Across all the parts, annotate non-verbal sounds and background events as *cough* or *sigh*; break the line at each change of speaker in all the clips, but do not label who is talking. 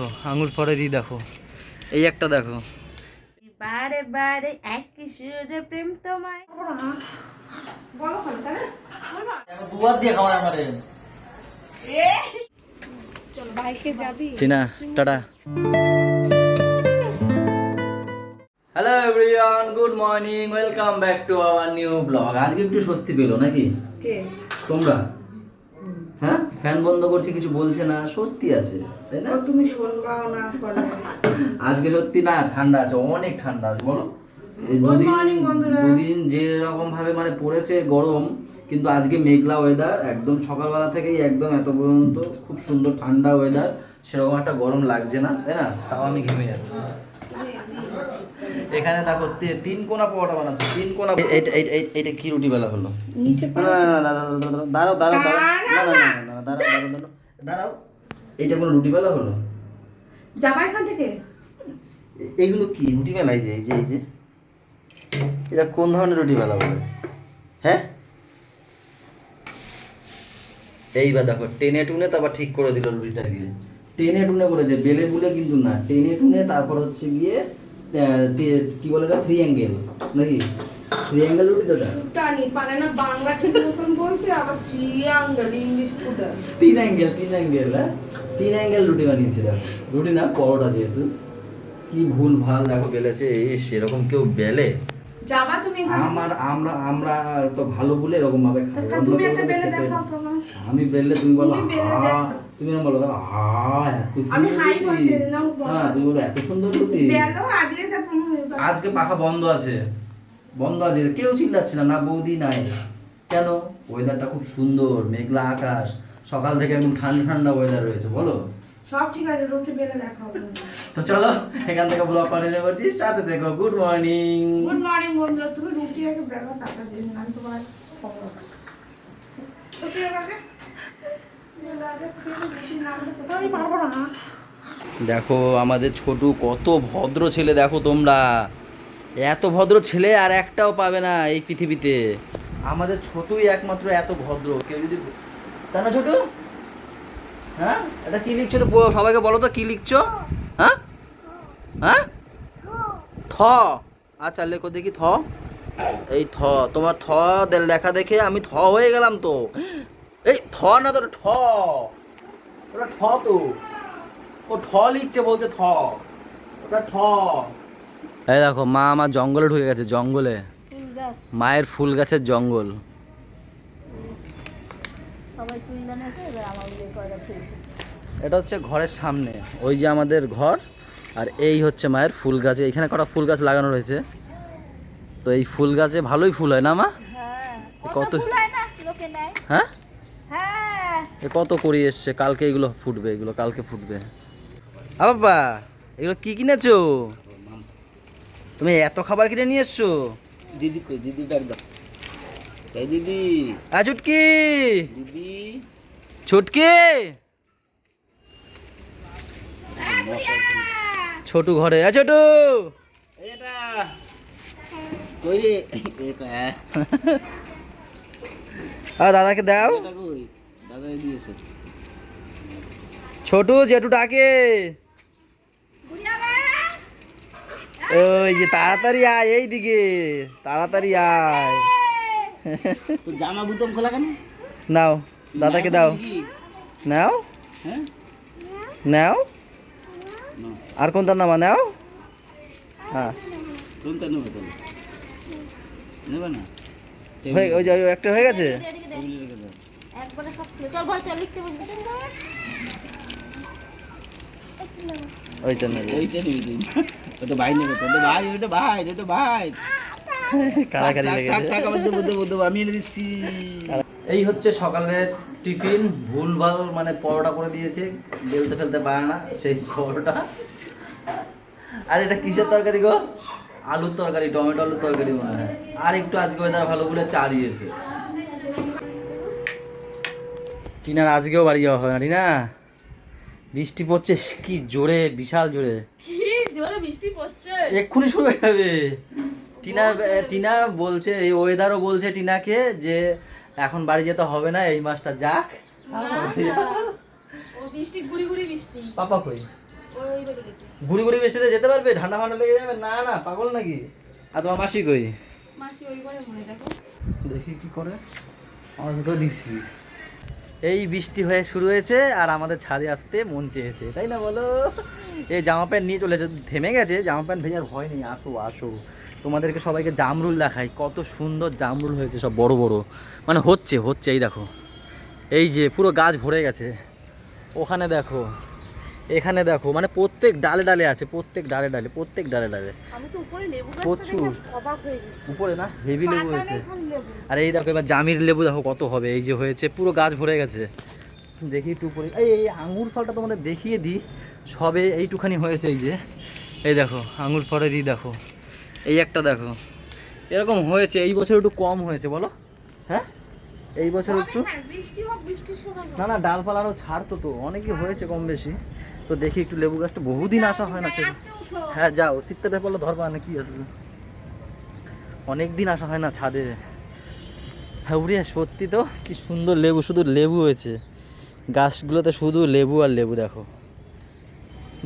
দেখো আঙুর ফলেরই দেখো। এই একটা দেখো।
বারে বারে এক কিশোরে প্রেম তোমায়। বলো
দুবার দিয়ে খাবার আমারে
চলো বাইকে যাবি।
Tina tata. Hello everyone good morning welcome back to our new blog আজকে একটু স্বস্তি পেল নাকি?
কে?
তোমরা? হ্যাঁ ফ্যান বন্ধ করছে কিছু বলছে না স্বস্তি আছে তাই না
তুমি শুনবাও না
আজকে সত্যি না ঠান্ডা আছে অনেক ঠান্ডা আছে বলো দুদিন
morning,
যে রকম ভাবে মানে পড়েছে গরম কিন্তু আজকে মেঘলা ওয়েদার একদম সকালবেলা থেকেই একদম এত পর্যন্ত খুব সুন্দর ঠান্ডা ওয়েদার সেরকম একটা গরম লাগছে না তাই না তাও আমি ঘেমে যাচ্ছি এখানে দেখো তিন কোনা পরোটা বানাচ্ছে তিন কোনা এইটা- এইটা কি রুটি বেলা হলো
নিচে
না, না, না, দাঁড়াও, দাঁড়াও, দাঁড়াও, দাঁড়াও, না, না, দাঁড়াও, দাঁড়াও, কোনো রুটি হলো?
যাবা এখান থেকে?
এগুলো কি? রুটি বেলা এই যে এই যে এই যে। এটা কোন ধরনের রুটি বেলা? হ্যাঁ? এইবার দেখো টেনে টুনে তারপর ঠিক করে দিল রুটিটাকে। টেনে টুনে বলেছে বেলে বুলে কিন্তু না। টেনে টুনে তারপর হচ্ছে গিয়ে কি বলে এটা থ্রি অ্যাঙ্গেল নাকি? থ্রি অ্যাঙ্গেল রুটি তো ওটা।
পারে না বাংলা ঠিক মতন চিয়াঙ্গল ইংলিশ ফুটা
তিন অ্যাঙ্গেল তিন অ্যাঙ্গেল হ্যাঁ তিন অ্যাঙ্গেল রুটি বানিয়েছে দেখো রুটি না পরোটা যেহেতু কি ভুল ভালো দেখো বেলেছে এই সেরকম কেউ বেলে?
যাবা তুমি
আমার আমরা আমরা তো ভালো বলে এরকম ভাবে খাই
তুমি একটা
বেলে
দেখাও তোমার।
আমি বেললে তুমি বলো
তুমি বেলে আমি
সুন্দর
হাই নাও
হ্যাঁ তুমি বলো এত সুন্দর রুটি
বেলো আজকে তা
আজকে পাখা বন্ধ আছে। বন্ধ আছে কেউ চিল্লাচ্ছে না না বৌদি নাই কেন? ওয়েদারটা খুব সুন্দর মেঘলা আকাশ। সকাল থেকে একদম ঠান্ডা ঠান্ডা ওয়েদার রয়েছে বলো।
সব ঠিক আছে রুটি বেলে দেখাও
তো চলো এখান থেকে ব্লগ কন্টিনিউ করছি। সাথে দেখো গুড মর্নিং
গুড মর্নিং বন্ধুরা তুমি রুটি আগে বেলো তারপর দিন আমি তোমার খবর আছে। রুটি আগে?
দেখো আমাদের ছোটু কত ভদ্র ছেলে দেখো তোমরা। এত ভদ্র ছেলে আর একটাও পাবে না এই পৃথিবীতে। আমাদের ছোটুই একমাত্র এত ভদ্র, কেউ যদি তাই না ছোটু? হ্যাঁ? এটা কি লিখছো সবাইকে বলো তো, কি লিখছো? হ্যাঁ? হ্যাঁ? থ। আচ্ছা লেখো দেখি থ। এই থ, তোমার থ লেখা দেখে আমি থ হয়ে গেলাম তো। এই থ না তো ঠ। ওটা ঠ তো। ও ঠ লিখছে বলতে থ। ওটা ঠ। এই দেখো, মা আমার জঙ্গলে ঢুকে গেছে, জঙ্গলে। মায়ের ফুল গাছের জঙ্গল। এটা হচ্ছে ঘরের সামনে। ওই যে আমাদের ঘর আর এই হচ্ছে মায়ের ফুল গাছে। এখানে কটা ফুল গাছ লাগানো রয়েছে। তো এই ফুল গাছে ভালোই ফুল হয় না মা? কত হ্যাঁ। এ কত করি এসছে? কালকে এগুলো ফুটবে এগুলো কালকে ফুটবে। আ বাবা এগুলো কি কিনেছো? তুমি এত খাবার কিনে নিয়ে এসছো? দিদি কই? দিদি ডাক দাও। এই দিদি। আ চুটকি। দিদি। ছুটকি ছোটু ঘরে। আ ছোটু। এটা। কই রে? এটা। আ দাদাকে দাও। দাদা দিয়েছে। ছোটু জেঠু ডাকে। ওই যে তাড়াতাড়ি আয় এই দিকে তাড়াতাড়ি আয়।
তো জামা বুতম খোলা কেন?
নাও দাদাকে দাও। নাও?
হ্যাঁ?
নাও? আর কোনটা নামা? নাও? হ্যাঁ।
কোনটা নেবে তাহলে? নেবে না?
ওই যে ওই একটা হয়ে গেছে?
টেবিলে রেখে দাও
একবারে সব খুলে চল ঘরে চল লিখতে বলবি
ওইটা নেবে।
ওইটা নেবে ওটা ভাই নেবে তো ওটা ভাই ওটা ভাই ওটা ভাই।
লেগেছে।
আমি এনে দিচ্ছি।
এই হচ্ছে সকালের টিফিন ভুলভাল মানে পরোটা করে দিয়েছে বেলতে ফেলতে পারে না সেই পরোটা। আর এটা কিসের তরকারি গো? আলুর তরকারি টমেটো আলুর তরকারি মনে হয়। আর একটু আজকে ওয়েদার ভালো বলে চা দিয়েছে। টিনার আজকেও বাড়ি যাওয়া হবে না টিনা? বৃষ্টি পড়ছে কি জোরে বিশাল জোরে।
জোরে বৃষ্টি পড়ছে।
এক্ষুনি শুরু হয়ে যাবে টিনা টিনা বলছে এই ওয়েদারও বলছে টিনাকে যে এখন বাড়ি যেতে হবে না এই মাসটা যাক।
ও বৃষ্টি গুড়ি গুড়ি বৃষ্টি
পাপা কই? ঘুরি ঘুরি বৃষ্টিতে যেতে পারবে? ঠান্ডা ফান্ডা লেগে যাবে? না না পাগল নাকি? আর তোমার মাসি কই?
মাসি ওই ঘরে মনে দেখো
দেখি কি করে। আমার তো দিচ্ছি এই বৃষ্টি হয়ে শুরু হয়েছে আর আমাদের ছাদে আসতে মন চেয়েছে, তাই না বলো? এই জামা প্যান্ট নিয়ে চলেছে থেমে গেছে, জামা প্যান্ট ভেজার ভয় নেই, আসো আসো। তোমাদেরকে সবাইকে জামরুল দেখাই, কত সুন্দর জামরুল হয়েছে, সব বড় বড়। মানে হচ্ছে হচ্ছে, এই দেখো। এই যে পুরো গাছ ভরে গেছে। ওখানে দেখো এখানে দেখো মানে প্রত্যেক ডালে ডালে আছে প্রত্যেক ডালে ডালে প্রত্যেক ডালে ডালে। প্রচুর।
হয়ে
উপরে না? হেভি লেবু হয়েছে। আর এই দেখো এবার জামির লেবু দেখো কত হবে। এই যে হয়েছে পুরো গাছ ভরে গেছে। দেখি একটু উপরে। এই এই আঙুর ফলটা তোমাদের দেখিয়ে দিই। সবে এইটুখানি হয়েছে এই যে। এই দেখো আঙুর ফলেরই দেখো। এই একটা দেখো। এরকম হয়েছে এই বছর একটু কম হয়েছে বলো। হ্যাঁ? এই বছর একটু
না, হোক।
না না ডালপালা আরও ছাড়তো তো অনেকই হয়েছে কম বেশি। তো দেখি একটু লেবু গাছটা বহুদিন আসা হয় না। হ্যাঁ যাও। শীতটা পড়লে ধরবা না কি আছে? অনেক দিন আসা হয় না ছাদে। হ্যাঁ উড়িয়া সত্যি তো। কি সুন্দর লেবু শুধু লেবু হয়েছে। গাছগুলোতে শুধু লেবু আর লেবু দেখো।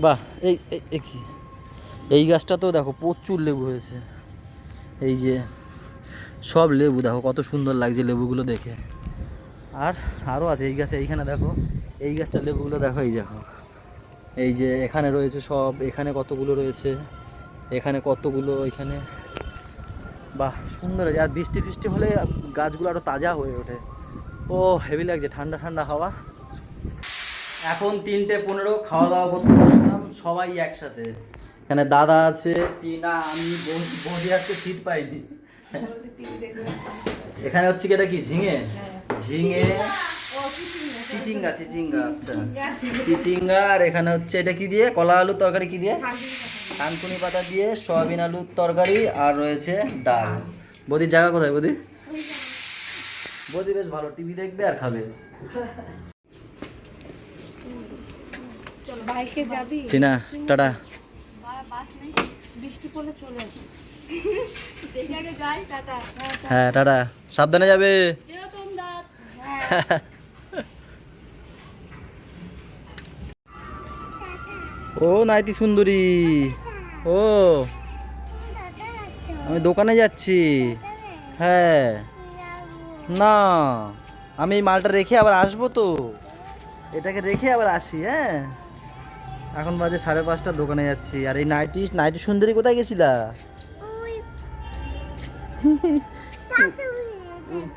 বাহ এই কি? এই গাছটা তো দেখো প্রচুর লেবু হয়েছে। এই যে সব লেবু দেখো কত সুন্দর লাগছে লেবুগুলো দেখে। আর আরও আছে এই গাছে এইখানে দেখো। এই গাছটা লেবুগুলো দেখো এই দেখো। এই যে এখানে রয়েছে সব এখানে কতগুলো রয়েছে এখানে কতগুলো এখানে। বাহ সুন্দর হয়েছে। আর বৃষ্টি ফিষ্টি হলে গাছগুলো আরও তাজা হয়ে ওঠে। ও হেভি লাগছে ঠান্ডা ঠান্ডা হাওয়া। এখন তিনটে পনেরো খাওয়া দাওয়া করতে বসলাম সবাই একসাথে। এখানে দাদা আছে টিনা আমি বৌদি আজকে সিট পাইনি। এখানে হচ্ছে কি এটা কি ঝিঙে? ঝিঙে। চিচিঙ্গা চিচিঙ্গা আচ্ছা। চিচিঙ্গা আর এখানে হচ্ছে এটা কি দিয়ে? কলা আলুর তরকারি কি দিয়ে? কানকুনি পাতা দিয়ে। সয়াবিন আলুর তরকারি আর রয়েছে ডাল। বদির জায়গা কোথায় বদি? বদি বেশ ভালো টিভি দেখবে আর খাবে।
বাইকে যাবি?
Tina tata.
বা- বাস নেই
বৃষ্টি পড়লে চলে আসিস
দেখে আগে যাই টাটা।
হ্যাঁ টাটা। সাবধানে যাবে। *laughs* ও নাইতি সুন্দরী। ও। আমি দোকানে যাচ্ছি। হ্যাঁ। না আমি এই মালটা রেখে আবার আসব তো। এটাকে রেখে আবার আসি হ্যাঁ। এখন বাজে সাড়ে পাঁচটা দোকানে যাচ্ছি। আর এই নাইটি নাইটি সুন্দরী কোথায় গেছিলা? *laughs*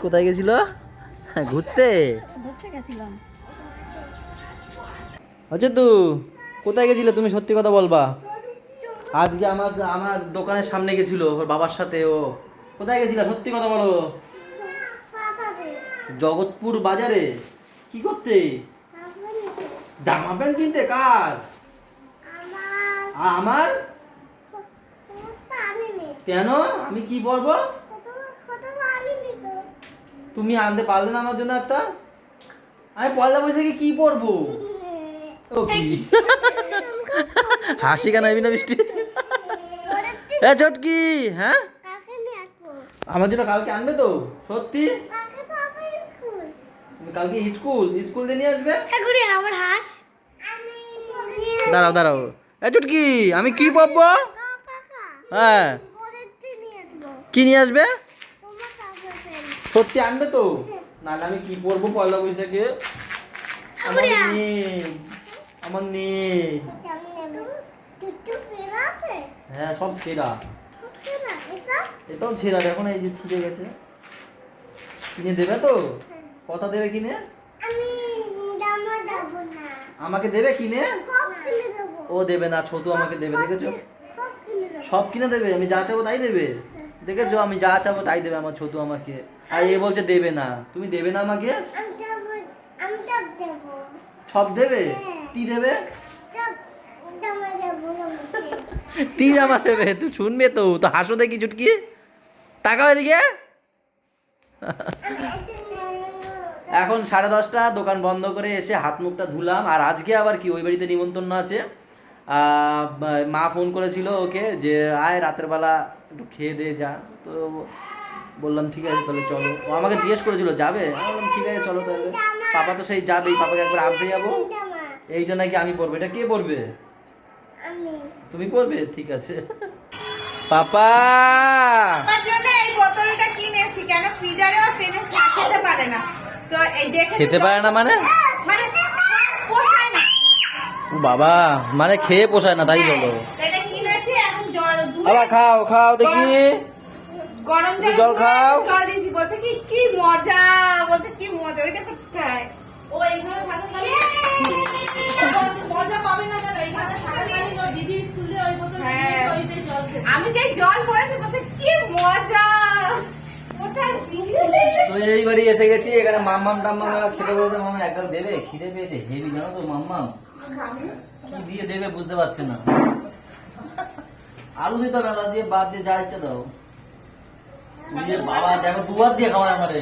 কোথায় গেছিল? হ্যাঁ, ঘুরতে।
ঘুরতে গেছিলাম।
হচ্ছে তো কোথায় গেছিলে তুমি? সত্যি কথা বলবা। আজকে আমার আমার দোকানের সামনে গেছিল ওর বাবার সাথে ও। কোথায় গেছিলা? সত্যি কথা বলো। জগৎপুর বাজারে? কি করতে? জামা প্যান্ট কিনতে? কার? আমার? কেন? আমি কি পরবো তুমি আনতে পারলে না আমার জন্য একটা? আমি পয়লা বৈশাখে কি পরবো? ও কি? *laughs* হাসি কেন এবি না বৃষ্টি? এ চটকি হ্যাঁ? আমার জন্য কালকে আনবে তো সত্যি? কালকে স্কুল স্কুল দিয়ে নিয়ে আসবে?
আমার হাঁস।
দাঁড়াও দাঁড়াও। এ চটকি আমি কি পাবো? হ্যাঁ। কি নিয়ে আসবে? সত্যি আনবে তো? নাহলে আমি কি পরবো পয়লা বৈশাখে? আমার নেই আমার নেই হ্যাঁ সব ছেঁড়া এটাও ছেঁড়া দেখো না এই যে ছিঁড়ে গেছে কিনে দেবে তো কথা দেবে কিনে আমাকে দেবে কিনে ও দেবে না ছোটু আমাকে দেবে দেখেছ সব কিনে দেবে আমি যা চাবো তাই দেবে দেখেছ আমি যা চাবো তাই দেবে আমার ছোটু আমাকে আর এ বলছে দেবে না তুমি দেবে না আমাকে সব দেবে কি দেবে তিন জামা দেবে তুই শুনবে তো তো হাসো দেখি চুটকি। তাকাও এদিকে এখন সাড়ে দশটা, দোকান বন্ধ করে এসে হাত মুখটা ধুলাম, আর আজকে আবার কি, ওই বাড়িতে নিমন্ত্রণ আছে। মা ফোন করেছিল ওকে যে, আয় রাতের বেলা একটু খেয়ে দিয়ে যা। তো বললাম, ঠিক আছে, তাহলে চলো। ও আমাকে জিজ্ঞেস করেছিল, যাবে? বললাম, ঠিক আছে, চলো তাহলে। পাপা তো সেই যাবেই, পাপাকে একবার আনতে যাব। এইটা নাকি আমি পড়ব এটা কে পড়বে তুমি করবে? ঠিক আছে। *laughs* পাপা!
এই বোতলটা কিনেছি কেন ফ্রিজারে ও ট্রেনে খেতে পারে না। তো এই দেখে
খেতে পারে না মানে?
মানে পোষায় না।
বাবা মানে খেয়ে পোষায় না তাই বলো।
এটা কিনেছি এখন জল
খাও খাও দেখি।
গরম জল
জল খাও।
জল দিয়েছি বলছে কি কি মজা বলছে কি মজা ওই দেখো খায়। ও এইভাবে ভাত খাবে মজা পাবে না কেন? এইখানে থাকাকালীন ওর দিদি স্কুলে ওই বোতল ওইটাই জল আমি যেই জল পড়েছি বলছে কি মজা!
তো এই বাড়ি এসে গেছি এখানে মাম্মাম টাম্মাম এরা খেতে বলেছে মামা একবার দেবে? খিদে পেয়েছে হেভি জানো তো মাম্মাম? কি দিয়ে দেবে বুঝতে পারছে না। আলু দিতে হবে দিয়ে বাদ দিয়ে যা ইচ্ছা দাও। বাবা দেখো দুবার দিয়ে খাওয়ায় আমারে।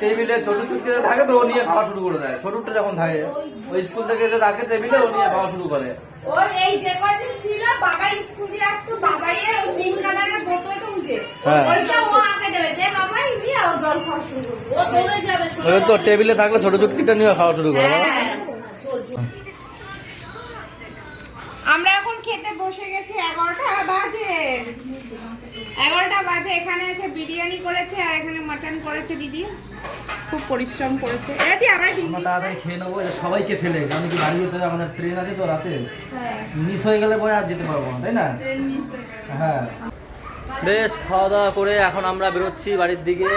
টেবিলে ছোট চুটকিতে থাকে তো ও নিয়ে খাওয়া শুরু করে দেয় ছোটটা যখন থাকে ওই স্কুল থেকে এসে রাখে টেবিলে ও নিয়ে খাওয়া শুরু করে
ও এই যে কদিন ছিল বাবা স্কুল দিয়ে আসতো বাবাই এর ওই নীল কালারের বোতলটা উঠে
হ্যাঁ।
ওইটা ও দেবে দে বাবা ও জল খাওয়া শুরু। ও দৌড়ে যাবে।
ওই তো টেবিলে থাকলে ছোট চুটকিটা নিয়ে খাওয়া শুরু করে
হ্যাঁ। আমরা এখন খেতে বসে গেছি এগারোটা বাজে এগারোটা বাজে এখানে আছে বিরিয়ানি করেছে আর এখানে মাটন করেছে দিদি। খুব পরিশ্রম করেছে। এ দি আমার দিদি
আমরা তাড়াতাড়ি খেয়ে নেব সবাইকে ফেলে আমি কি বাড়ি যেতে হবে আমাদের ট্রেন আছে তো রাতে।
হ্যাঁ।
মিস হয়ে গেলে পরে আর যেতে পারব না তাই না? হ্যাঁ বেশ খাওয়া দাওয়া করে এখন আমরা বেরোচ্ছি বাড়ির দিকে।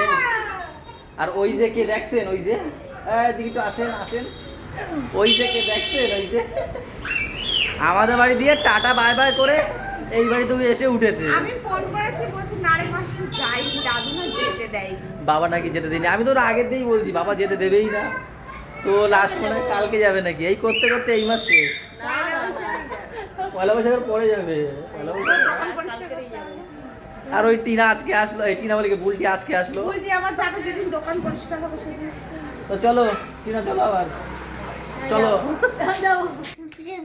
আর ওই যে কে দেখছেন ওই যে? দিকে তো আসেন আসেন। ওই যে কে দেখছেন ওই যে? আমাদের বাড়ি দিয়ে টাটা বাই বাই করে এই বাড়ি তুমি এসে উঠেছে।
আমি ফোন করেছি বলছি না রে মাসি যাই দাদু না যেতে দেয়
বাবা নাকি যেতে দেয়নি। আমি তো ওর আগের দিয়েই বলছি বাবা যেতে দেবেই না। তো লাস্ট মনে কালকে যাবে নাকি? এই করতে করতে এই মাস শেষ। পয়লা বৈশাখের পরে যাবে। পয়লা আর ওই টিনা আজকে আসলো এই টিনা বলে বুলটি আজকে আসলো?
বলছি আবার যাবে যেদিন দোকান পরিষ্কার হবে সেদিন।
তো চলো টিনা চলো আবার। চলো।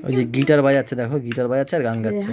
ওই যে গিটার বাজাচ্ছে দেখো গিটার বাজাচ্ছে আর গান গাচ্ছে।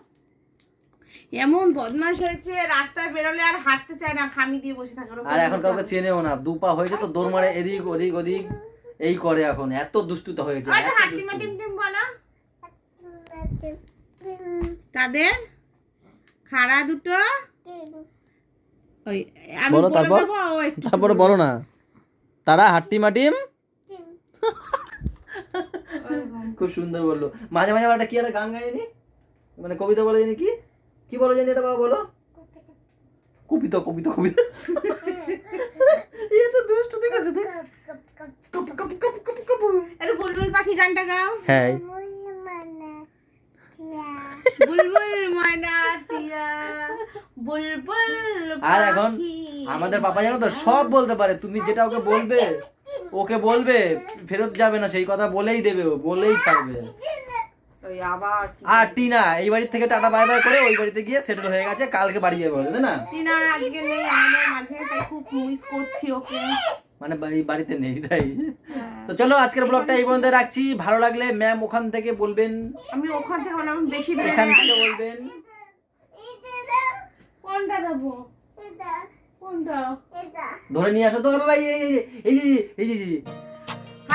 এমন বদমাশ হয়েছে রাস্তায় বেরোলে আর হাঁটতে চায় না খামি দিয়ে বসে থাকে ওরকম
আর এখন কাউকে চেনেও না। দু পা হয়েছে তো দৌড় মারে এদিক ওদিক ওদিক। এই করে এখন এত দুষ্টুতা হয়েছে
বলো। তাদের খাড়া দুটো। ওই আমি
বলো তারপর? বলো। না। তারা হাট্টি মাটিম? খুব সুন্দর বলল। মাঝে মাঝে একটা কি একটা গান গাইনি? মানে কবিতা বলে কি? কি বলো জানি এটা বাবা বলো? কবিতা কবিতা কবিতা এ *laughs* তো দুষ্ট আছে দেখ। কপ, কপ, কপ, কপ, কপ।
একটু বুলবুল পাখি গানটা গাও।
হ্যাঁ।
বুলবুল ময়না টিয়া বুলবুল
আর এখন আমাদের বাবা জানো তো সব বলতে পারে। তুমি যেটা ওকে বলবে ওকে বলবে ফেরত যাবে না সেই কথা বলেই দেবে ও বলেই ছাড়বে। আর টিনা এই বাড়ি থেকে টাটা বাই বাই করে ওই বাড়িতে গিয়ে সেটেল হয়ে গেছে কালকে বাড়ি যাবে বলে না
টিনা আজকে নেই আমাদের মাঝে তাই খুব মিস করছি ওকে
মানে বাড়ি বাড়িতে নেই তাই তো চলো আজকের ব্লগটা এই পর্যন্ত রাখছি ভালো লাগলে ম্যাম ওখান থেকে বলবেন
আমি ওখান থেকে বললাম বেশি
এখান থেকে বলবেন
কোনটা দেবো কোনটা
ধরে নিয়ে আসো তো বাবা, এই এই এই এই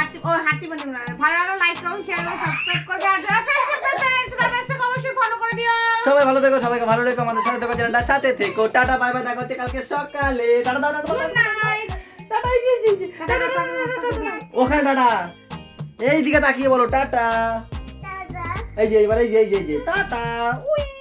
হাঁটি ও হাঁটি মানে না। ভালো লাগলে লাইক কমেন্ট শেয়ার সাবস্ক্রাইব করবে আর যারা ফেসবুক পেজে ইনস্টাগ্রাম পেজে অবশ্যই ফলো করে দিও।
সবাই ভালো থেকো সবাইকে ভালো রেখো আমাদের সাথে থেকো সাথে থেকো। টাটা বাই বাই দেখা হচ্ছে কালকে সকালে। টাটা দাও টাটা
গুড নাইট
টাটা। এই যে, টাটা। ওখানে টাটা। এই দিকে তাকিয়ে বলো টাটা। এই যে এবার এই যে এই যে এই যে। টাটা। উই।